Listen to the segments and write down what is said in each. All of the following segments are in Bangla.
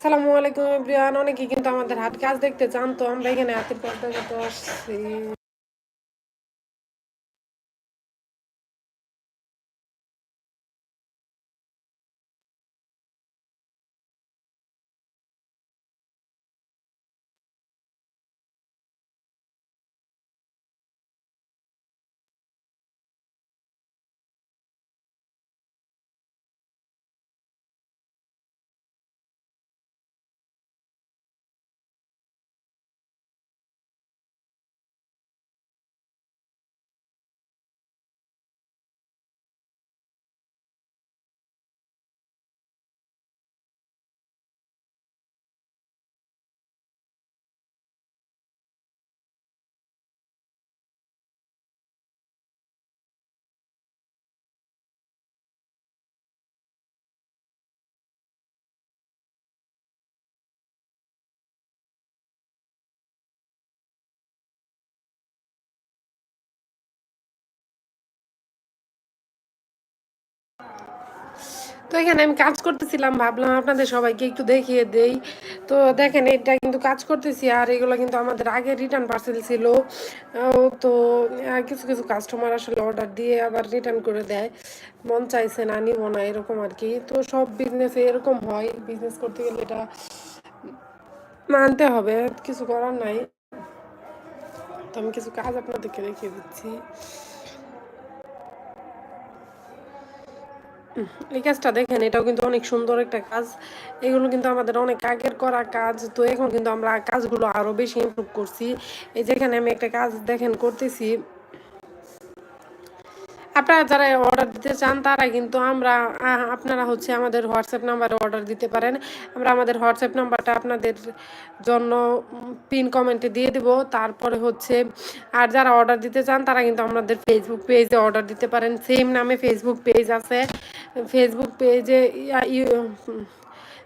আসসালামু আলাইকুম এভরিওয়ান। অনেকে কিন্তু আমাদের হাত কাজ দেখতে চান, তো আমরা এখানে হাতের পর্দা করতে আসছি তো এখানে আমি কাজ করতেছিলাম, ভাবলাম আপনাদের সবাইকে একটু দেখিয়ে দেই। তো দেখেন, এটা কিন্তু কাজ করতেছি আর এগুলো কিন্তু আমাদের আগে রিটার্ন পার্সেল ছিল। তো কিছু কিছু কাস্টমার আসলে অর্ডার দিয়ে আবার রিটার্ন করে দেয়। মন চাইছে না, নিব না, এরকম আর কি। তো সব বিজনেসে এরকম হয়। বিজনেস করতে গেলে এটা মানতে হবে, কিছু করার নাই। তো আমি কিছু কাজ আপনাদেরকে দেখিয়ে দিচ্ছি। এই কাজটা দেখেন, এটাও কিন্তু অনেক সুন্দর একটা কাজ। এগুলো কিন্তু আমাদের অনেক আগের করা কাজ, তো এখন কিন্তু আমরা কাজগুলো আরও বেশি ইমপ্রুভ করছি। এই যেখানে আমি একটা কাজ দেখেন করতেছি। আপনারা যারা অর্ডার দিতে চান, তারা কিন্তু আমরা আপনারা হচ্ছে আমাদের হোয়াটসঅ্যাপ নাম্বারে অর্ডার দিতে পারেন। আমরা আমাদের হোয়াটসঅ্যাপ নাম্বারটা আপনাদের জন্য পিন কমেন্টে দিয়ে দেব। তারপরে হচ্ছে, আর যারা অর্ডার দিতে চান, তারা কিন্তু আমাদের ফেসবুক পেজে অর্ডার দিতে পারেন। সেম নামে ফেসবুক পেজ আছে। ফেসবুক পেজে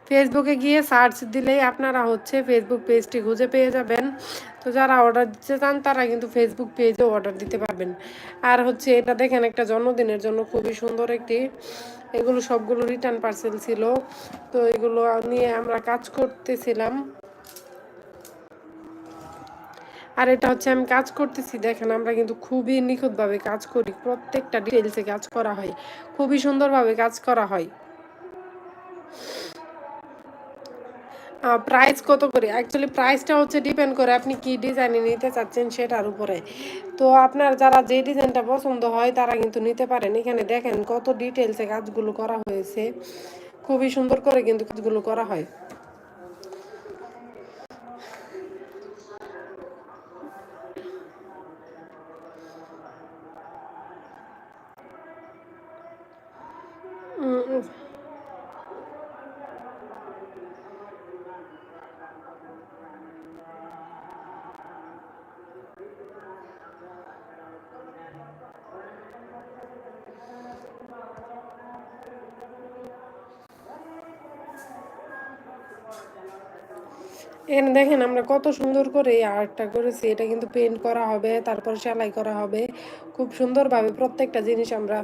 ফেসবুকে গিয়ে সার্চ দিলেই আপনারা হচ্ছে ফেসবুক পেজটি খুঁজে পেয়ে যাবেন। তো যারা অর্ডার দিতে চান, তারা কিন্তু ফেসবুক পেজেও অর্ডার দিতে পারবেন। আর হচ্ছে এটা দেখেন, একটা জন্মদিনের জন্য খুবই সুন্দর একটি, এগুলো সবগুলো রিটার্ন পার্সেল ছিল। তো এগুলো নিয়ে আমরা কাজ করতেছিলাম। আর এটা হচ্ছে আমি কাজ করতেছি, দেখেন আমরা কিন্তু খুবই নিখুঁতভাবে কাজ করি, প্রত্যেকটা ডিটেলসে কাজ করা হয়, খুবই সুন্দরভাবে কাজ করা হয়। প্রাইস কত করে? অ্যাকচুয়ালি প্রাইসটা হচ্ছে ডিপেন্ড করে আপনি কি ডিজাইনে নিতে চাচ্ছেন সেটার উপরে। তো আপনার যারা যে ডিজাইনটা পছন্দ হয়, তারা কিন্তু নিতে পারেন। এখানে দেখেন কত ডিটেলসে কাজগুলো করা হয়েছে, খুবই সুন্দর করে কিন্তু কাজগুলো করা হয়। এখানে দেখেন আমরা কত সুন্দর করে আর্টটা করেছি। এটা কিন্তু পেন্ট করা হবে, তারপর সেলাই করা হবে। খুব সুন্দরভাবে প্রত্যেকটা জিনিস আমরা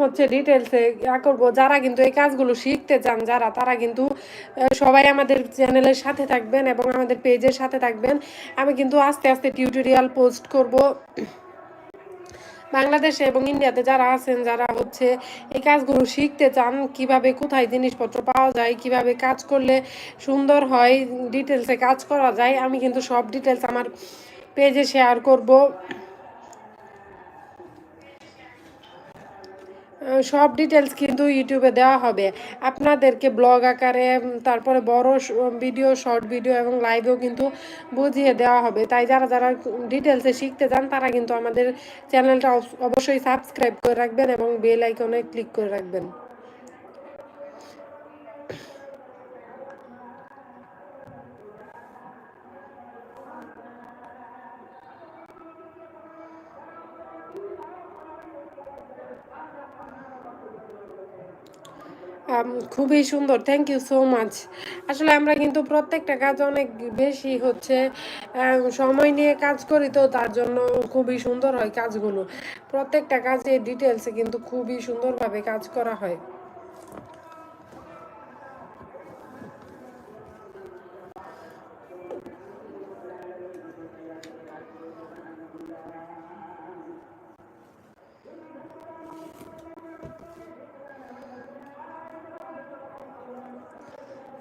হচ্ছে ডিটেলসে ইয়া করব। যারা কিন্তু এই কাজগুলো শিখতে চান, যারা, তারা কিন্তু সবাই আমাদের চ্যানেলের সাথে থাকবেন এবং আমাদের পেজের সাথে থাকবেন। আমি কিন্তু আস্তে আস্তে টিউটোরিয়াল পোস্ট করব। বাংলাদেশে এবং ইন্ডিয়াতে যারা আছেন, যারা হচ্ছে এই কাজগুলো শিখতে চান, কীভাবে কোথায় জিনিসপত্র পাওয়া যায়, কীভাবে কাজ করলে সুন্দর হয় ডিটেলসে কাজ করা যায়, আমি কিন্তু সব ডিটেলস আমার পেজে শেয়ার করব। সব ডিটেলস কিন্তু ইউটিউবে দেওয়া হবে। আপনাদেরকে ব্লগ আকারে তারপরে বড় ভিডিও শর্ট ভিডিও এবং লাইভেও কিন্তু বুঝিয়ে দেওয়া হবে। তাই যারা যারা ডিটেলসে শিখতে চান, তারা কিন্তু আমাদের চ্যানেলটা অবশ্যই সাবস্ক্রাইব করে রাখবেন এবং বেল আইকনে ক্লিক করে রাখবেন। খুবই সুন্দর। থ্যাংক ইউ সো মাচ আসলে আমরা কিন্তু প্রত্যেকটা কাজ অনেক বেশি হচ্ছে সময় নিয়ে কাজ করি তো তার জন্য খুবই সুন্দর হয় কাজগুলো। প্রত্যেকটা কাজে ডিটেলসে কিন্তু খুবই সুন্দরভাবে কাজ করা হয়।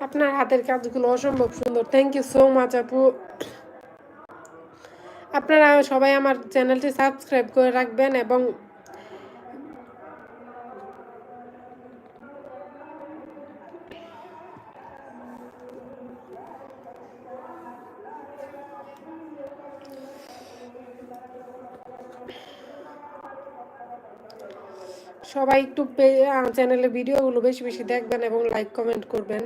আপনার হাতের কাজগুলো অসম্ভব সুন্দর। থ্যাংক ইউ সো মাচ আপু। আপনারা সবাই আমার চ্যানেলটি সাবস্ক্রাইব করে রাখবেন এবং সবাই একটু চ্যানেলে ভিডিওগুলো বেশি বেশি দেখবেন এবং লাইক কমেন্ট করবেন,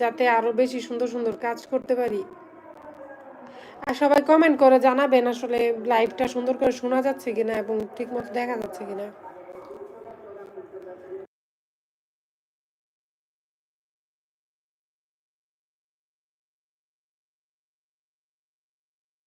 যাতে আরও বেশি সুন্দর সুন্দর কাজ করতে পারি। আর সবাই কমেন্ট করে জানাবেন আসলে লাইভটা সুন্দর করে শোনা যাচ্ছে কিনা এবং ঠিকমতো দেখা যাচ্ছে কিনা।